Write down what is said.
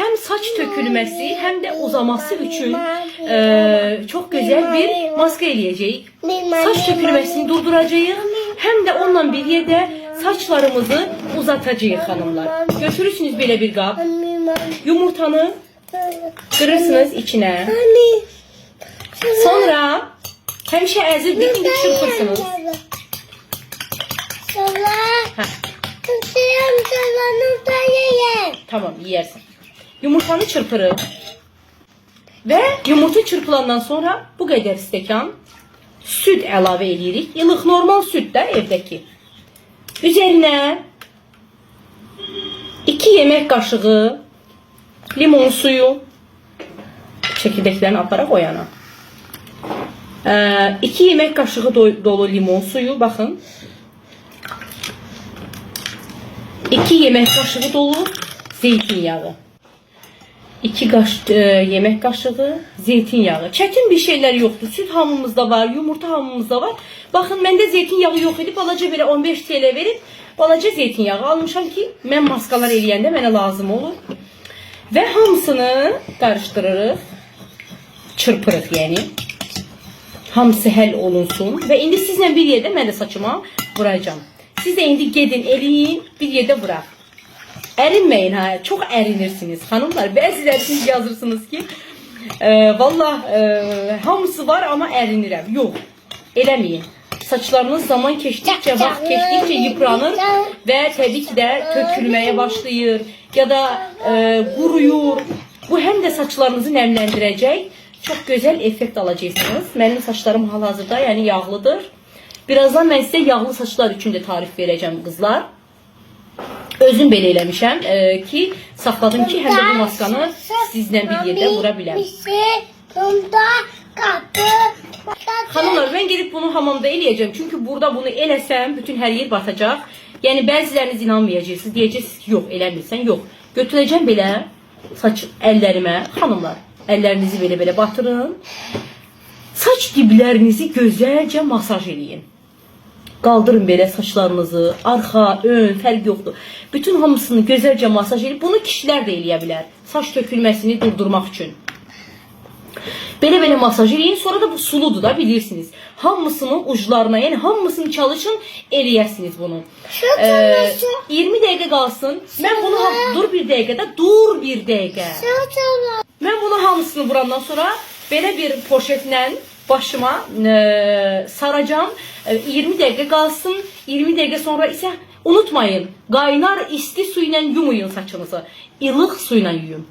hem saç tökülmesi hem de uzaması için e, çok güzel bir maske eləyəcəyik. Saç tökülmesini durduracağıq. Hem de onunla bir yerde saçlarımızı uzatacağıq hanımlar. Götürürsünüz belə bir qab. Yumurtanı kırırsınız içine. Sonra həmişə əzil bir indi çırpırsınız. Hə, tamam yiyersin. Yumurtanı çırpırıq. Və yumurta çırpılandan sonra bu qədər stəkan süd əlavə edirik. Ilıq normal süd də evdəki. Üzərinə 2 yemək qaşığı limon suyu çekirdəklərini aparaq o yana. 2 yemək qaşığı do- dolu limon suyu baxın. 2 yemək qaşığı dolu zeytinyağı. 2 qaş e, yemək qaşığı zeytinyağı. Çətin bir şeylər yoxdur. Süd hamımızda var, yumurta hamımızda var. Baxın məndə zeytinyağı yox idi. Balaca belə 15 TL verib balaca zeytinyağı almışam ki, mən maskalar eləyəndə mənə lazım olur. Və hamısını qarışdırırıq. Çırpırıq yəni. Hamısı həll olunsun və indi sizlə bir yerdə mən də saçıma vuracağam. Siz də indi gedin, eləyin, bir yerdə vuraq. Erinmeyin ha. Çok erinirsiniz hanımlar. Bəziləri siz yazırsınız ki e, valla e, hamısı var ama erinirəm. Yok. Eləməyin. Saçlarınız zaman keçdikcə, vaxt keçdikcə yıpranır və təbii ki də tökülməyə başlayır ya da e, quruyur. Bu həm də saçlarınızı nemləndirəcək. Çox gözəl effekt alacaqsınız. Mənim saçlarım hal-hazırda yəni yağlıdır. Birazdan mən sizə yağlı saçlar üçün də tarif verəcəm qızlar. Özüm belə eləmişəm e, ki, saxladım ki, həm də bu maskanı sizlə bir yerdə vura biləm. Hanımlar ben gelip bunu hamamda eləyəcəm. Çünkü burada bunu eləsəm bütün hər yer batacaq. Yəni bəziləriniz inanmayacaqsınız. Deyəcəksiniz ki, yox, eləmirsən. Yox. Götürəcəm belə saç əllərimə. Xanımlar, əllərinizi belə-belə batırın. Saç diblərinizi gözəlcə masaj eləyin. Qaldırın belə saçlarınızı, arxa, ön, fərq yoxdur. Bütün hamısını gözəlcə masaj edin. Bunu kişilər də eləyə bilər. Saç tökülməsini durdurmaq üçün. Belə-belə masaj eləyin. Sonra da bu suludur da bilirsiniz. Hamısının uclarına, yəni hamısını çalışın, eləyəsiniz bunu. Ee, 20 dəqiqə qalsın. Mən bunu dur bir dəqiqədə, dur bir dəqiqə. Mən bunu hamısını vurandan sonra belə bir poşetlə başıma e, saracağım. E, 20 dəqiqə qalsın. 20 dəqiqə sonra isə unutmayın. Qaynar isti su ilə yumayın saçınızı. İlıq su ilə yuyun.